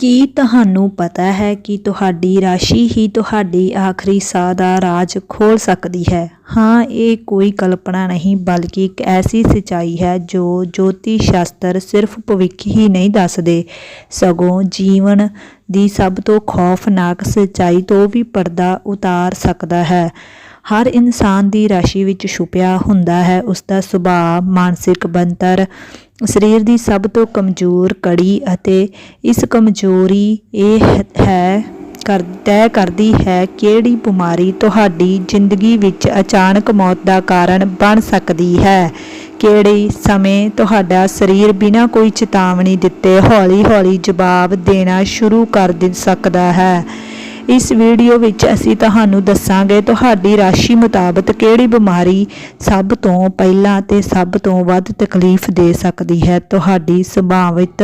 ਕੀ ਤੁਹਾਨੂੰ ਪਤਾ ਹੈ ਕਿ ਤੁਹਾਡੀ ਰਾਸ਼ੀ ਹੀ ਤੁਹਾਡੀ ਆਖਰੀ ਸਾਹ ਦਾ ਰਾਜ ਖੋਲ੍ਹ ਸਕਦੀ ਹੈ? ਹਾਂ, ਇਹ ਕੋਈ ਕਲਪਨਾ ਨਹੀਂ, ਬਲਕਿ ਇੱਕ ਐਸੀ ਸੱਚਾਈ ਹੈ ਜੋ ਜੋਤੀ ਸ਼ਾਸਤਰ ਸਿਰਫ ਭਵਿੱਖ ਹੀ ਨਹੀਂ ਦੱਸਦੇ। ਸਗੋਂ ਜੀਵਨ ਦੀ ਸਭ ਤੋਂ ਖੌਫਨਾਕ ਸੱਚਾਈ ਤੋਂ ਵੀ ਪਰਦਾ ਉਤਾਰ ਸਕਦਾ ਹੈ। ਹਰ ਇਨਸਾਨ ਦੀ ਰਾਸ਼ੀ ਵਿੱਚ ਛੁਪਿਆ ਹੁੰਦਾ ਹੈ ਉਸ ਦਾ ਸੁਭਾਅ ਮਾਨਸਿਕ ਬਣਤਰ, ਸਰੀਰ ਦੀ ਸਭ ਤੋਂ ਕਮਜ਼ੋਰ ਕੜੀ ਅਤੇ ਇਸ ਕਮਜ਼ੋਰੀ ਇਹ ਹੈ ਕਰ, ਤੈਅ ਕਰਦੀ ਹੈ ਕਿਹੜੀ ਬਿਮਾਰੀ ਤੁਹਾਡੀ ਜ਼ਿੰਦਗੀ ਵਿੱਚ ਅਚਾਨਕ ਮੌਤ ਦਾ ਕਾਰਨ ਬਣ ਸਕਦੀ ਹੈ। ਕਿਹੜੇ ਸਮੇਂ ਤੁਹਾਡਾ ਸਰੀਰ ਬਿਨਾਂ ਕੋਈ ਚੇਤਾਵਨੀ ਦਿੱਤੇ ਹੌਲੀ-ਹੌਲੀ ਜਵਾਬ ਦੇਣਾ ਸ਼ੁਰੂ ਕਰ ਦੇ, ਸਕਦਾ ਹੈ। ਇਸ ਵੀਡੀਓ ਵਿੱਚ ਅਸੀਂ ਤੁਹਾਨੂੰ ਦੱਸਾਂਗੇ ਤੁਹਾਡੀ ਰਾਸ਼ੀ ਮੁਤਾਬਕ ਕਿਹੜੀ ਬਿਮਾਰੀ ਸਭ ਤੋਂ ਪਹਿਲਾਂ ਤੇ ਸਭ ਤੋਂ ਵੱਧ ਤਕਲੀਫ ਦੇ ਸਕਦੀ ਹੈ, ਤੁਹਾਡੀ ਸੰਭਾਵਿਤ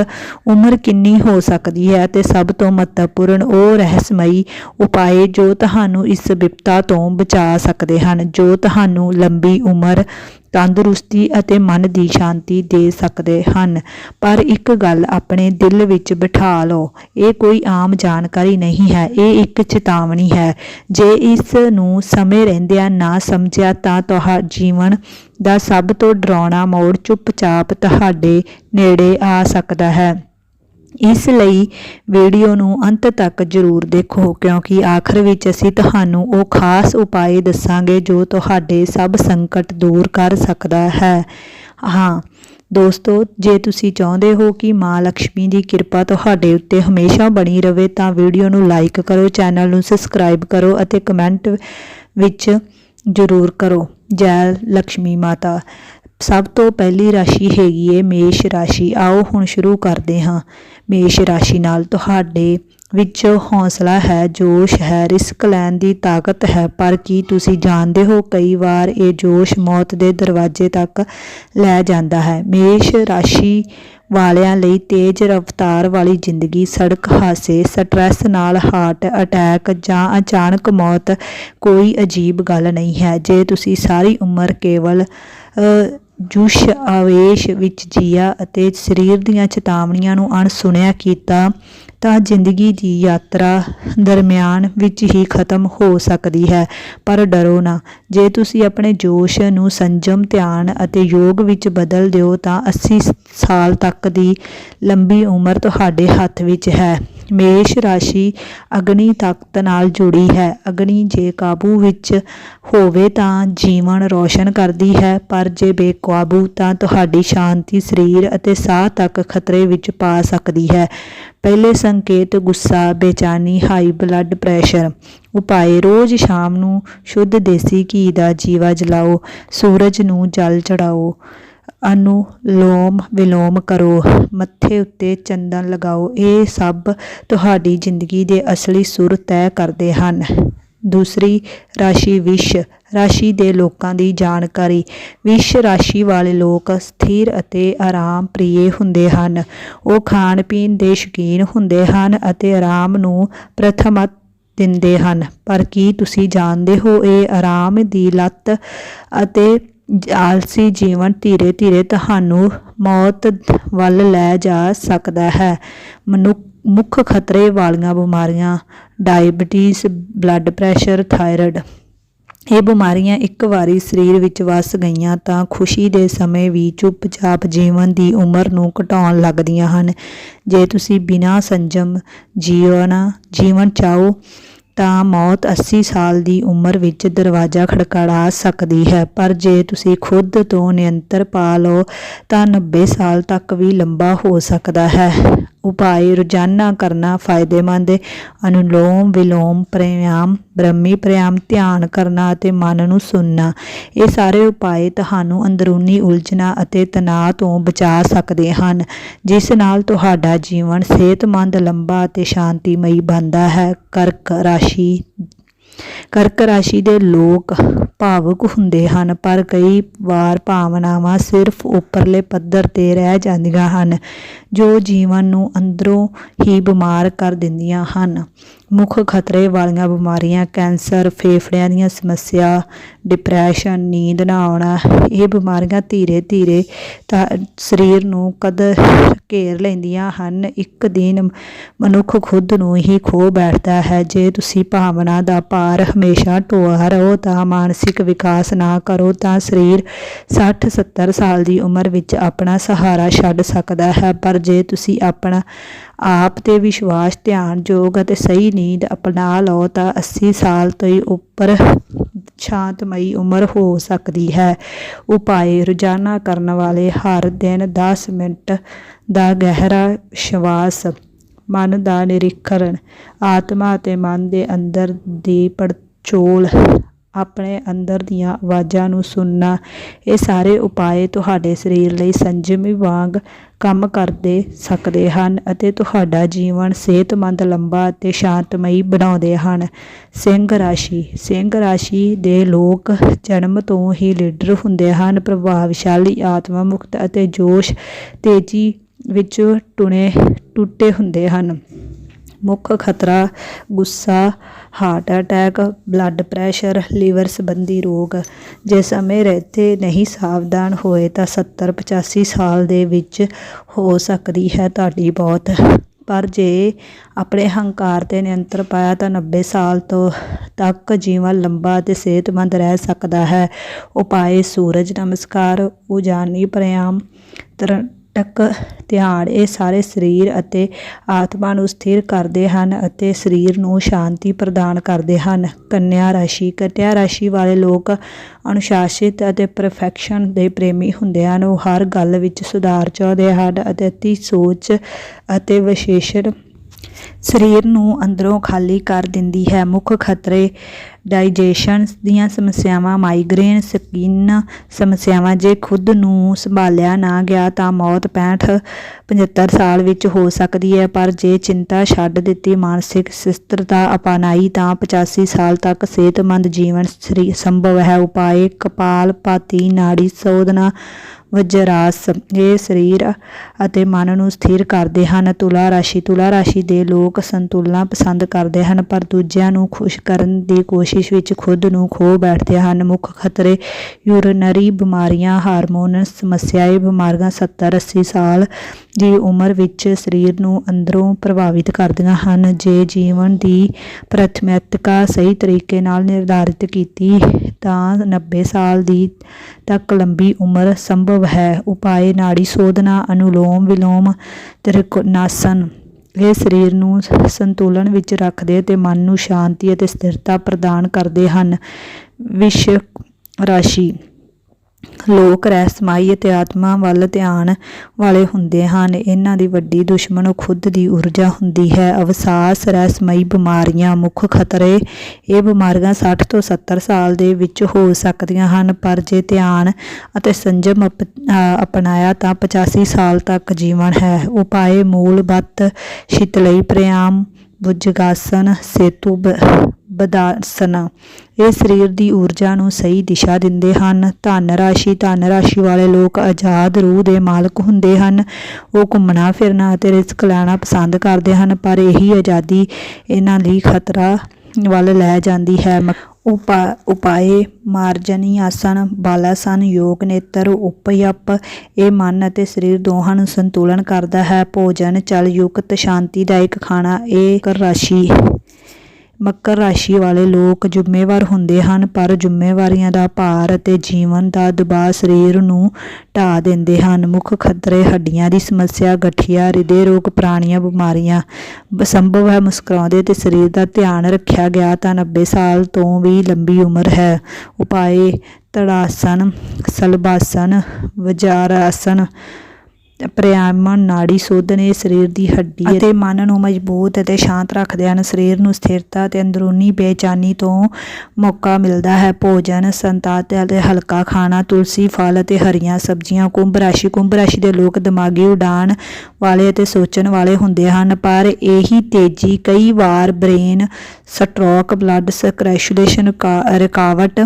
ਉਮਰ ਕਿੰਨੀ ਹੋ ਸਕਦੀ ਹੈ ਤੇ ਸਭ ਤੋਂ ਮਹੱਤਵਪੂਰਨ ਉਹ ਰਹੱਸਮਈ ਉਪਾਅ ਜੋ ਤੁਹਾਨੂੰ ਇਸ ਵਿਪਤਾ ਤੋਂ ਬਚਾ ਸਕਦੇ ਹਨ, ਜੋ ਤੁਹਾਨੂੰ ਲੰਬੀ ਉਮਰ ਤੰਦਰੁਸਤੀ ਅਤੇ ਮਨ ਦੀ ਸ਼ਾਂਤੀ ਦੇ ਸਕਦੇ ਹਨ। ਪਰ ਇੱਕ ਗੱਲ ਆਪਣੇ ਦਿਲ ਵਿੱਚ ਬਿਠਾ ਲਓ। ਇਹ ਕੋਈ ਆਮ ਜਾਣਕਾਰੀ ਨਹੀਂ ਹੈ। ਇਹ ਇੱਕ ਚੇਤਾਵਨੀ ਹੈ। ਜੇ ਇਸ ਨੂੰ ਸਮੇਂ ਰਹਿੰਦਿਆਂ ਨਾ ਸਮਝਿਆ ਤਾਂ ਤੁਹਾਡਾ ਜੀਵਨ ਦਾ ਸਭ ਤੋਂ ਡਰਾਉਣਾ ਮੋੜ ਚੁੱਪਚਾਪ ਤੁਹਾਡੇ ਨੇੜੇ ਆ ਸਕਦਾ ਹੈ। ਇਸ ਲਈ ਵੀਡੀਓ ਨੂੰ ਅੰਤ ਤੱਕ ਜ਼ਰੂਰ ਦੇਖੋ, ਕਿਉਂਕਿ ਆਖਰ ਵਿੱਚ ਅਸੀਂ ਤੁਹਾਨੂੰ ਉਹ ਖਾਸ ਉਪਾਅ ਦੱਸਾਂਗੇ ਜੋ ਤੁਹਾਡੇ ਸਭ ਸੰਕਟ ਦੂਰ ਕਰ ਸਕਦਾ ਹੈ। ਹਾਂ, ਦੋਸਤੋ, ਜੇ ਤੁਸੀਂ ਚਾਹੁੰਦੇ ਹੋ ਕਿ ਮਾਂ ਲక్ష్ਮੀ ਦੀ ਕਿਰਪਾ ਤੁਹਾਡੇ ਉੱਤੇ ਹਮੇਸ਼ਾ ਬਣੀ ਰਹੇ ਤਾਂ ਵੀਡੀਓ ਨੂੰ ਲਾਈਕ ਕਰੋ, ਚੈਨਲ ਨੂੰ ਸਬਸਕ੍ਰਾਈਬ ਕਰੋ ਅਤੇ ਕਮੈਂਟ ਵਿੱਚ ਜ਼ਰੂਰ ਕਰੋ। ਜੈ ਲక్ష్ਮੀ ਮਾਤਾ। ਸਭ ਤੋਂ ਪਹਿਲੀ ਰਾਸ਼ੀ ਹੈਗੀ ਏ ਮੇਸ਼ ਰਾਸ਼ੀ। ਆਓ ਹੁਣ ਸ਼ੁਰੂ ਕਰਦੇ ਹਾਂ। ਮੇਸ਼ ਰਾਸ਼ੀ ਨਾਲ ਤੁਹਾਡੇ ਵਿੱਚ ਹੌਸਲਾ ਹੈ, ਜੋਸ਼ ਹੈ, ਰਿਸਕ ਲੈਣ ਦੀ ਤਾਕਤ ਹੈ। ਪਰ ਕੀ ਤੁਸੀਂ ਜਾਣਦੇ ਹੋ, ਕਈ ਵਾਰ ਇਹ ਜੋਸ਼ ਮੌਤ ਦੇ ਦਰਵਾਜ਼ੇ ਤੱਕ ਲੈ ਜਾਂਦਾ ਹੈ। ਮੇਸ਼ ਰਾਸ਼ੀ ਵਾਲਿਆਂ ਲਈ ਤੇਜ਼ ਰਫ਼ਤਾਰ ਵਾਲੀ ਜ਼ਿੰਦਗੀ, ਸੜਕ ਹਾਸੇ ਸਟ੍ਰੈਸ ਨਾਲ ਹਾਰਟ ਅਟੈਕ ਜਾਂ ਅਚਾਨਕ ਮੌਤ ਕੋਈ ਅਜੀਬ ਗੱਲ ਨਹੀਂ ਹੈ। ਜੇ ਤੁਸੀਂ ਸਾਰੀ ਉਮਰ ਕੇਵਲ ਜੁਸ਼ ਆਵੇਸ਼ ਵਿੱਚ ਜੀਆ ਅਤੇ ਸਰੀਰ ਦੀਆਂ ਚੇਤਾਵਨੀਆਂ ਨੂੰ ਅਣਸੁਣਿਆ ਕੀਤਾ ਤਾਂ ਜ਼ਿੰਦਗੀ ਦੀ ਯਾਤਰਾ ਦਰਮਿਆਨ ਵਿੱਚ ਹੀ ਖਤਮ ਹੋ ਸਕਦੀ ਹੈ। ਪਰ ਡਰੋ ਨਾ। ਜੇ ਤੁਸੀਂ ਆਪਣੇ ਜੋਸ਼ ਨੂੰ ਸੰਜਮ, ਧਿਆਨ ਅਤੇ ਯੋਗ ਵਿੱਚ ਬਦਲ ਦਿਓ ਤਾਂ 80 ਸਾਲ ਤੱਕ ਦੀ ਲੰਬੀ ਉਮਰ ਤੁਹਾਡੇ ਹੱਥ ਵਿੱਚ ਹੈ। ਮੇਸ਼ ਰਾਸ਼ੀ ਅਗਨੀ ਤਖਤ ਨਾਲ ਜੁੜੀ ਹੈ। ਅਗਨੀ ਜੇ ਕਾਬੂ ਵਿੱਚ ਹੋਵੇ ਤਾਂ ਜੀਵਨ ਰੌਸ਼ਨ ਕਰਦੀ ਹੈ, ਪਰ ਜੇ ਬੇਕਾਬੂ ਤਾਂ ਤੁਹਾਡੀ ਸ਼ਾਂਤੀ, ਸਰੀਰ ਅਤੇ ਸਾਹ ਤੱਕ ਖਤਰੇ ਵਿੱਚ ਪਾ ਸਕਦੀ ਹੈ। ਪਹਿਲੇ ਸੰਕੇਤ, ਗੁੱਸਾ, ਬੇਚੈਨੀ ਹਾਈ ਬਲੱਡ ਪ੍ਰੈਸ਼ਰ ਉਪਾਏ ਰੋਜ਼ ਸ਼ਾਮ ਨੂੰ ਸ਼ੁੱਧ ਦੇਸੀ ਘੀ ਦਾ ਜੀਵਾ ਜਲਾਓ, ਸੂਰਜ ਨੂੰ ਜਲ ਚੜਾਓ। ਅਨੁਲੋਮ ਵਿਲੋਮ ਕਰੋ, ਮੱਥੇ ਉੱਤੇ ਚੰਦਨ ਲਗਾਓ, ਇਹ ਸਭ ਤੁਹਾਡੀ ਜ਼ਿੰਦਗੀ ਦੇ ਅਸਲੀ ਸੁਰ ਤੈਅ ਕਰਦੇ ਹਨ। ਦੂਸਰੀ ਰਾਸ਼ੀ ਵਿਸ਼, ਰਾਸ਼ੀ ਦੇ ਲੋਕਾਂ ਦੀ ਜਾਣਕਾਰੀ। ਵਿਸ਼ ਰਾਸ਼ੀ ਵਾਲੇ ਲੋਕ ਸਥਿਰ ਅਤੇ ਆਰਾਮ ਪ੍ਰਿਯ ਹੁੰਦੇ ਹਨ। ਉਹ ਖਾਣ ਪੀਣ ਦੇ ਸ਼ੌਕੀਨ ਹੁੰਦੇ ਹਨ ਅਤੇ ਆਰਾਮ ਨੂੰ ਪ੍ਰਥਮਤ ਦਿੰਦੇ ਹਨ। ਪਰ ਕੀ ਤੁਸੀਂ ਜਾਣਦੇ ਹੋ ਇਹ ਆਰਾਮ ਦੀ ਲੱਤ ਅਤੇ ਆਲਸੀ ਜੀਵਨ ਧੀਰੇ ਧੀਰੇ ਤੁਹਾਨੂੰ ਮੌਤ ਵੱਲ ਲੈ ਜਾ ਸਕਦਾ ਹੈ। ਮਨੁੱਖ, ਮੁੱਖ ਖਤਰੇ ਵਾਲੀਆਂ ਬਿਮਾਰੀਆਂ, ਡਾਇਬੀਟੀਜ਼, ਬਲੱਡ ਪ੍ਰੈਸ਼ਰ, ਥਾਇਰਾਇਡ। ਇਹ ਬਿਮਾਰੀਆਂ ਇੱਕ ਵਾਰੀ ਸਰੀਰ ਵਿੱਚ ਵਸ ਗਈਆਂ ਤਾਂ ਖੁਸ਼ੀ ਦੇ ਸਮੇਂ ਵੀ ਚੁੱਪਚਾਪ ਜੀਵਨ ਦੀ ਉਮਰ ਨੂੰ ਘਟਾਉਣ ਲੱਗਦੀਆਂ ਹਨ। ਜੇ ਤੁਸੀਂ ਬਿਨਾਂ ਸੰਜਮ ਜੀਵਨ ਜੀਵਨ ਚਾਹੋ ਤਾਂ ਮੌਤ 80 ਸਾਲ ਦੀ ਉਮਰ ਵਿੱਚ ਦਰਵਾਜ਼ਾ ਖੜਕੜਾ ਸਕਦੀ ਹੈ। ਪਰ ਜੇ ਤੁਸੀਂ ਖੁਦ ਤੋਂ ਨਿਯੰਤਰ ਪਾ ਲਓ ਤਾਂ 90 ਸਾਲ ਤੱਕ ਵੀ ਲੰਬਾ ਹੋ ਸਕਦਾ ਹੈ। ਉਪਾਅ, ਰੋਜ਼ਾਨਾ ਕਰਨਾ ਫਾਇਦੇਮੰਦ ਹੈ ਅਨੁਲੋਮ ਵਿਲੋਮ ਪ੍ਰਾਣਾਯਾਮ ਬ੍ਰਹਮੀ ਪ੍ਰਾਣਾਯਾਮ ਧਿਆਨ ਕਰਨਾ ਅਤੇ ਮਨ ਨੂੰ ਸੁਣਨਾ। ਇਹ ਸਾਰੇ ਉਪਾਅ ਤੁਹਾਨੂੰ ਅੰਦਰੂਨੀ ਉਲਝਣਾ ਅਤੇ ਤਣਾਅ ਤੋਂ ਬਚਾ ਸਕਦੇ ਹਨ, ਜਿਸ ਨਾਲ ਤੁਹਾਡਾ ਜੀਵਨ ਸਿਹਤਮੰਦ, ਲੰਬਾ ਅਤੇ ਸ਼ਾਂਤੀਮਈ ਬਣਦਾ ਹੈ। ਕਰਕ ਰਾਸ਼ੀ ਕਰਕ ਰਾਸ਼ੀ ਦੇ ਲੋਕ ਭਾਵੁਕ ਹੁੰਦੇ ਹਨ, ਪਰ ਕਈ ਵਾਰ ਭਾਵਨਾਵਾਂ ਸਿਰਫ ਉੱਪਰਲੇ ਪੱਧਰ ਤੇ ਰਹਿ ਜਾਂਦੀਆਂ ਹਨ, ਜੋ ਜੀਵਨ ਨੂੰ ਅੰਦਰੋਂ ਹੀ ਬਿਮਾਰ ਕਰ ਦਿੰਦੀਆਂ ਹਨ। ਮੁੱਖ ਖਤਰੇ ਵਾਲੀਆਂ ਬਿਮਾਰੀਆਂ, ਕੈਂਸਰ, ਫੇਫੜਿਆਂ ਦੀਆਂ ਸਮੱਸਿਆ, ਡਿਪਰੈਸ਼ਨ, ਨੀਂਦ ਨਾ ਆਉਣਾ, ਇਹ ਬਿਮਾਰੀਆਂ ਧੀਰੇ ਧੀਰੇ ਤਾਂ ਸਰੀਰ ਨੂੰ ਕਦ ਘੇਰ ਲੈਂਦੀਆਂ ਹਨ, ਇੱਕ ਦਿਨ ਮਨੁੱਖ ਖੁਦ ਨੂੰ ਹੀ ਖੋ ਬੈਠਦਾ ਹੈ। ਜੇ ਤੁਸੀਂ ਭਾਵਨਾ ਦਾ ਭਾਰ ਹਮੇਸ਼ਾ ਢੋਆ ਰਹੋ ਤਾਂ ਮਾਨਸਿਕ ਵਿਕਾਸ ਨਾ ਕਰੋ ਤਾਂ ਸਰੀਰ 60 70 ਸਾਲ ਦੀ ਉਮਰ ਵਿੱਚ ਆਪਣਾ ਸਹਾਰਾ ਛੱਡ ਸਕਦਾ ਹੈ। ਪਰ ਜੇ ਤੁਸੀਂ ਆਪਣਾ ਆਪ ਤੇ ਵਿਸ਼ਵਾਸ, ਧਿਆਨ ਯੋਗ ਅਤੇ ਸਹੀ ਨੀਂਦ ਅਪਣਾ ਲਓ ਤਾਂ 80 ਸਾਲ ਤੋਂ ਹੀ ਉੱਪਰ ਸ਼ਾਂਤਮਈ ਉਮਰ ਹੋ ਸਕਦੀ ਹੈ। ਉਪਾਏ ਰੋਜ਼ਾਨਾ ਕਰਨ ਵਾਲੇ ਹਰ ਦਿਨ 10 ਮਿੰਟ ਦਾ ਗਹਿਰਾ ਸ਼ਵਾਸ, ਮਨ ਦਾ ਨਿਰੀਖਣ, ਆਤਮਾ ਅਤੇ ਮਨ ਦੇ ਅੰਦਰ ਦੀ ਪੜਚੋਲ ਆਪਣੇ ਅੰਦਰ ਦੀਆਂ ਆਵਾਜ਼ਾਂ ਨੂੰ ਸੁਣਨਾ। ਇਹ ਸਾਰੇ ਉਪਾਅ ਤੁਹਾਡੇ ਸਰੀਰ ਲਈ ਸੰਜਮੀ ਵਾਂਗ ਕੰਮ ਕਰਦੇ ਸਕਦੇ ਹਨ ਅਤੇ ਤੁਹਾਡਾ ਜੀਵਨ ਸਿਹਤਮੰਦ, ਲੰਬਾ ਅਤੇ ਸ਼ਾਂਤਮਈ ਬਣਾਉਂਦੇ ਹਨ। ਸਿੰਘ ਰਾਸ਼ੀ ਸਿੰਘ ਰਾਸ਼ੀ ਦੇ ਲੋਕ ਜਨਮ ਤੋਂ ਹੀ ਲੀਡਰ ਹੁੰਦੇ ਹਨ। ਪ੍ਰਭਾਵਸ਼ਾਲੀ ਆਤਮਾ ਮੁਕਤ ਅਤੇ ਜੋਸ਼ ਤੇਜ਼ੀ ਵਿੱਚ ਟੁਣੇ ਟੁੱਟੇ ਹੁੰਦੇ ਹਨ। ਮੁੱਖ ਖਤਰਾ, ਗੁੱਸਾ heart attack blood pressure liver ਸੰਬੰਧੀ ਰੋਗ। ਜੇ ਸਮੇਂ ਰਹਿਤੇ ਨਹੀਂ ਸਾਵਧਾਨ ਹੋਏ ਤਾਂ 70 85 ਸਾਲ ਦੇ ਵਿੱਚ ਹੋ ਸਕਦੀ ਹੈ ਤੁਹਾਡੀ ਬਹੁਤ ਪਰ ਜੇ ਆਪਣੇ ਹੰਕਾਰ ਤੇ ਨਿਯੰਤਰ ਪਾਇਆ ਤਾਂ 90 ਸਾਲ ਤੋਂ ਤੱਕ ਜੀਵਨ ਲੰਬਾ ਤੇ ਸਿਹਤਮੰਦ ਰਹਿ ਸਕਦਾ ਹੈ। ਉਪਾਏ ਸੂਰਜ ਨਮਸਕਾਰ, ਉਜਾਨੀ ਪ੍ਰਾਣਾਯਾਮ ਟਕ ਧਿਆਨ, ਇਹ ਸਾਰੇ ਸਰੀਰ ਅਤੇ ਆਤਮਾ ਨੂੰ ਸਥਿਰ ਕਰਦੇ ਹਨ ਅਤੇ ਸਰੀਰ ਨੂੰ ਸ਼ਾਂਤੀ ਪ੍ਰਦਾਨ ਕਰਦੇ ਹਨ। ਕੰਨਿਆ ਰਾਸ਼ੀ ਕੰਨਿਆ ਰਾਸ਼ੀ ਵਾਲੇ ਲੋਕ ਅਨੁਸ਼ਾਸਿਤ ਅਤੇ ਪਰਫੈਕਸ਼ਨ ਦੇ ਪ੍ਰੇਮੀ ਹੁੰਦੇ ਹਨ। ਉਹ ਹਰ ਗੱਲ ਵਿੱਚ ਸੁਧਾਰ ਚਾਹੁੰਦੇ ਹਨ ਅਤੇ ਅਤੀ ਸੋਚ ਅਤੇ ਵਿਸ਼ੇਸ਼ਣ ਸਰੀਰ ਨੂੰ ਅੰਦਰੋਂ ਖਾਲੀ ਕਰ ਦਿੰਦੀ ਹੈ। ਮੁੱਖ ਖਤਰੇ ਡਾਈਜੈਸ਼ਨ ਦੀਆਂ ਸਮੱਸਿਆਵਾਂ, ਮਾਈਗ੍ਰੇਨ, ਸਕਿਨ ਸਮੱਸਿਆਵਾਂ। ਜੇ ਖੁਦ ਨੂੰ ਸੰਭਾਲਿਆ ਨਾ ਗਿਆ ਤਾਂ ਮੌਤ 65 75 ਸਾਲ ਵਿੱਚ ਹੋ ਸਕਦੀ ਹੈ। ਪਰ ਜੇ ਚਿੰਤਾ ਛੱਡ ਦਿੱਤੀ ਮਾਨਸਿਕ ਸਥਿਰਤਾ ਅਪਣਾਈ ਤਾਂ 85 ਸਾਲ ਤੱਕ ਸਿਹਤਮੰਦ ਜੀਵਨ ਸਰੀ, ਸੰਭਵ ਹੈ। ਉਪਾਏ ਕਪਾਲ ਭਾਤੀ ਨਾੜੀ, ਸੋਧਨਾ ਵਜਰਾਸ ਇਹ ਸਰੀਰ ਅਤੇ ਮਨ ਨੂੰ ਸਥਿਰ ਕਰਦੇ ਹਨ, ਤੁਲਾ ਰਾਸ਼ੀ ਤੁਲਾ ਰਾਸ਼ੀ ਦੇ ਲੋਕ ਸੰਤੁਲਨਾ ਪਸੰਦ ਕਰਦੇ ਹਨ, ਪਰ ਦੂਜਿਆਂ ਨੂੰ ਖੁਸ਼ ਕਰਨ ਦੀ ਕੋਸ਼ਿਸ਼ ਵਿੱਚ ਖੁਦ ਨੂੰ ਖੋ ਬੈਠਦੇ ਹਨ। ਮੁੱਖ ਖਤਰੇ, ਯੂਰਿਨਰੀ ਬਿਮਾਰੀਆਂ, ਹਾਰਮੋਨ ਸਮੱਸਿਆਏ, ਬਿਮਾਰੀਆਂ 70 80 ਸਾਲ ਦੀ ਉਮਰ ਵਿੱਚ ਸਰੀਰ ਨੂੰ ਅੰਦਰੋਂ ਪ੍ਰਭਾਵਿਤ ਕਰਦੀਆਂ ਹਨ, ਜੇ ਜੀਵਨ ਦੀ ਪ੍ਰਾਥਮਿਕਤਾ ਸਹੀ ਤਰੀਕੇ ਨਾਲ ਨਿਰਧਾਰਿਤ ਕੀਤੀ, ਤਾਂ 90 ਸਾਲ ਦੀ ਤੱਕ ਲੰਬੀ ਉਮਰ ਸੰਭਵ ਹੈ। ਉਪਾਏ ਨਾੜੀ ਸੋਧਨਾ, ਅਨੁਲੋਮ ਵਿਲੋਮ ਤ੍ਰਿਕੋਣਾਸਨ ਇਹ ਸਰੀਰ ਨੂੰ ਸੰਤੁਲਨ ਵਿੱਚ ਰੱਖਦੇ ਤੇ ਮਨ ਨੂੰ ਸ਼ਾਂਤੀ ਅਤੇ ਸਥਿਰਤਾ ਪ੍ਰਦਾਨ ਕਰਦੇ ਹਨ। ਵਿਸ਼ ਰਾਸ਼ੀ ਲੋਕ ਰਹਿਸਮਾਈ ਅਤੇ ਆਤਮਾ ਵੱਲ ਧਿਆਨ ਵਾਲੇ ਹੁੰਦੇ ਹਨ। ਇਹਨਾਂ ਦੀ ਵੱਡੀ ਦੁਸ਼ਮਣ ਖੁਦ ਦੀ ਊਰਜਾ ਹੁੰਦੀ ਹੈ। ਅਵਸਾਸ ਰਹਿਸਮਈ ਬਿਮਾਰੀਆਂ, ਮੁੱਖ ਖਤਰੇ ਇਹ ਬਿਮਾਰੀਆਂ 60 ਤੋਂ 70 ਸਾਲ ਦੇ ਵਿੱਚ ਹੋ ਸਕਦੀਆਂ ਹਨ, ਪਰ ਜੇ ਧਿਆਨ ਅਤੇ ਸੰਜਮ ਅਪ- ਅਪਣਾਇਆ ਤਾਂ 85 ਸਾਲ ਤੱਕ ਜੀਵਨ ਹੈ। ਉਪਾਏ ਮੂਲ ਬੱਤ ਸ਼ਿਤਲਈ ਪ੍ਰਿਆਮ ਭੁਜਗਾਸਨ ਸੇਤੂ ਬ- ਬਦਾਸਨ। ਇਹ ਸਰੀਰ ਦੀ ਊਰਜਾ ਨੂੰ ਸਹੀ ਦਿਸ਼ਾ ਦਿੰਦੇ ਹਨ। ਧਨ ਰਾਸ਼ੀ ਧਨ ਰਾਸ਼ੀ ਵਾਲੇ ਲੋਕ ਆਜ਼ਾਦ ਰੂਹ ਦੇ ਮਾਲਕ ਹੁੰਦੇ ਹਨ। ਉਹ ਘੁੰਮਣਾ, ਫਿਰਨਾ ਅਤੇ ਰਿਸਕ ਲੈਣਾ ਪਸੰਦ ਕਰਦੇ ਹਨ, ਪਰ ਇਹੀ ਆਜ਼ਾਦੀ ਇਹਨਾਂ ਲਈ ਖਤਰਾ ਵੱਲ ਲੈ ਜਾਂਦੀ ਹੈ। ਮ- ਉਪਾ, ਉਪਾਏ ਮਾਰਜਨੀ ਆਸਨ ਬਾਲਾਸਨ ਯੋਗ ਨੇਤਰ ਉਪਯਪ ਇਹ ਮਨ ਅਤੇ ਸਰੀਰ ਦੋਹਾਂ ਨੂੰ ਸੰਤੁਲਨ ਕਰਦਾ ਹੈ। ਭੋਜਨ, ਚਲ, ਯੁਕਤ, ਸ਼ਾਂਤੀਦਾਇਕ ਖਾਣਾ, ਇਹ ਕਰ ਰਾਸ਼ੀ। ਮਕਰ ਰਾਸ਼ੀ ਵਾਲੇ ਲੋਕ ਜ਼ਿੰਮੇਵਾਰ ਹੁੰਦੇ ਹਨ, ਪਰ ਜ਼ਿੰਮੇਵਾਰੀਆਂ ਦਾ ਭਾਰ ਅਤੇ ਜੀਵਨ ਦਾ ਦਬਾਅ ਸਰੀਰ ਨੂੰ ਢਾ ਦਿੰਦੇ ਹਨ। ਮੁੱਖ ਖਤਰੇ ਹੱਡੀਆਂ ਦੀ ਸਮੱਸਿਆ, ਗਠੀਆ, ਹਿਰਦੇ ਰੋਗ, ਪੁਰਾਣੀਆਂ ਬਿਮਾਰੀਆਂ। ਸੰਭਵ ਹੈ ਮੁਸਕਰਾਉਂਦੇ ਤੇ ਸਰੀਰ ਦਾ ਧਿਆਨ ਰੱਖਿਆ ਗਿਆ ਤਾਂ 90 ਸਾਲ ਤੋਂ ਵੀ ਲੰਬੀ ਉਮਰ ਹੈ। ਉਪਾਏ ਤੜਾਸਨ ਸਲਬਾਸਨ, ਵਜਾਰਾਸਨ ਪ੍ਰਿਆਮਨ ਨਾੜੀ ਸੋਧਨ ਇਹ ਸਰੀਰ ਦੀ ਹੱਡੀ ਅਤੇ ਮਨ ਨੂੰ ਮਜ਼ਬੂਤ ਅਤੇ ਸ਼ਾਂਤ ਰੱਖਦੇ ਹਨ। ਸਰੀਰ ਨੂੰ ਸਥਿਰਤਾ ਤੇ ਅੰਦਰੂਨੀ ਬੇਚੈਨੀ ਤੋਂ ਮੌਕਾ ਮਿਲਦਾ ਹੈ। ਭੋਜਨ ਸੰਤਾਤ ਅਤੇ ਹਲਕਾ ਖਾਣਾ ਤੁਲਸੀ ਫਲ ਅਤੇ ਹਰੀਆਂ ਸਬਜ਼ੀਆਂ ਕੁੰਭ ਰਾਸ਼ੀ ਕੁੰਭ ਰਾਸ਼ੀ ਦੇ ਲੋਕ ਦਿਮਾਗੀ ਉਡਾਨ ਵਾਲੇ ਅਤੇ ਸੋਚਣ ਵਾਲੇ ਹੁੰਦੇ ਹਨ। ਪਰ ਇਹੀ ਤੇਜ਼ੀ ਕਈ ਵਾਰ ਬ੍ਰੇਨ ਸਟ੍ਰੋਕ ਬਲੱਡ ਸਰਕੂਲੇਸ਼ਨ ਰੁਕਾਵਟ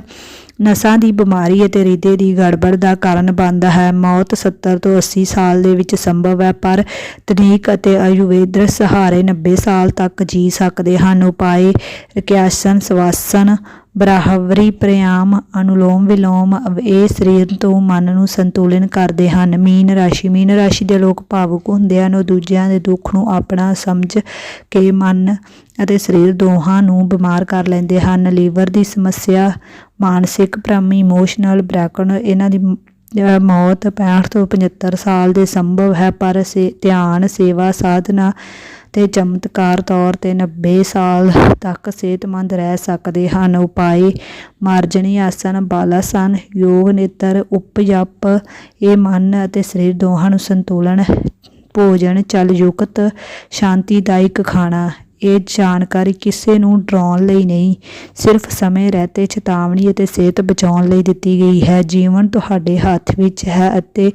ਨਸਾਂ ਦੀ ਬਿਮਾਰੀ ਅਤੇ ਰੀਦੇ ਦੀ ਗੜਬੜ ਦਾ ਕਾਰਨ ਬਣਦਾ ਹੈ। ਮੌਤ 70 ਤੋਂ 80 ਸਾਲ ਦੇ ਵਿੱਚ ਸੰਭਵ ਹੈ, ਪਰ ਤਕਨੀਕ ਅਤੇ ਆਯੁਰਵੇਦ ਸਹਾਰੇ 90 ਸਾਲ ਤੱਕ ਜੀ ਸਕਦੇ ਹਨ। ਉਪਾਏ ਰਕਿਆਸਨ ਸਵਾਸਨ ਬ੍ਰਾਹਵਰੀ ਪ੍ਰਿਆਮ ਅਨੁਲੋਮ ਵਿਲੋਮ ਇਹ ਸਰੀਰ ਤੋਂ ਮਨ ਨੂੰ ਸੰਤੁਲਨ ਕਰਦੇ ਹਨ। ਮੀਨ ਰਾਸ਼ੀ ਮੀਨ ਰਾਸ਼ੀ ਦੇ ਲੋਕ ਭਾਵੁਕ ਹੁੰਦੇ ਹਨ। ਉਹ ਦੂਜਿਆਂ ਦੇ ਦੁੱਖ ਨੂੰ ਆਪਣਾ ਸਮਝ ਕੇ ਮਨ ਅਤੇ ਸਰੀਰ ਦੋਹਾਂ ਨੂੰ ਬਿਮਾਰ ਕਰ ਲੈਂਦੇ ਹਨ। ਲੀਵਰ ਦੀ ਸਮੱਸਿਆ, ਮਾਨਸਿਕ ਭ੍ਰਮ ਇਮੋਸ਼ਨਲ ਬ੍ਰੈਕਨ, ਇਹਨਾਂ ਦੀ ਮੌਤ 65 ਤੋਂ 75 ਸਾਲ ਦੇ ਸੰਭਵ ਹੈ। ਪਰ ਸੇ, ਧਿਆਨ, ਸੇਵਾ, ਸਾਧਨਾ ਤੇ ਚਮਤਕਾਰ ਤੌਰ ਤੇ 90 ਸਾਲ ਤੱਕ ਸਿਹਤਮੰਦ ਰਹਿ ਸਕਦੇ ਹਨ। ਉਪਾਏ ਮਾਰਜਣੀ ਆਸਨ, ਬਾਲਾਸਨ, ਯੋਗ ਨੇਤਰ ਉਪਜਪ ਇਹ ਮਨ ਅਤੇ ਸਰੀਰ ਦੋਹਾਂ ਨੂੰ ਸੰਤੁਲਨ, ਭੋਜਨ, ਚਲ ਯੁਕਤ, ਸ਼ਾਂਤੀਦਾਇਕ ਖਾਣਾ। ਇਹ ਜਾਣਕਾਰੀ ਕਿਸੇ ਨੂੰ ਡਰਾਉਣ ਲਈ ਨਹੀਂ, ਸਿਰਫ ਸਮੇਂ, ਰਹਤੇ, ਚੇਤਾਵਨੀ ਅਤੇ ਸਿਹਤ ਬਚਾਉਣ ਲਈ ਦਿੱਤੀ ਗਈ ਹੈ। ਜੀਵਨ ਤੁਹਾਡੇ ਹੱਥ ਵਿੱਚ ਹੈ ਅਤੇ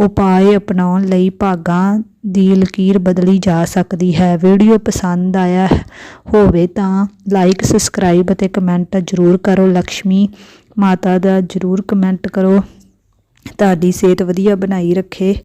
ਉਪਾਅ ਅਪਣਾਉਣ ਲਈ ਭਾਗਾਂ ਦੀ ਲਕੀਰ ਬਦਲੀ ਜਾ ਸਕਦੀ ਹੈ। ਵੀਡੀਓ ਪਸੰਦ ਆਇਆ ਹੋਵੇ ਤਾਂ ਲਾਈਕ, ਸਬਸਕ੍ਰਾਈਬ ਅਤੇ ਕਮੈਂਟ ਜ਼ਰੂਰ ਕਰੋ। ਲక్ష్ਮੀ ਮਾਤਾ ਦਾ ਜ਼ਰੂਰ ਕਮੈਂਟ ਕਰੋ। ਤੁਹਾਡੀ ਸਿਹਤ ਵਧੀਆ ਬਣਾਈ ਰੱਖੇ।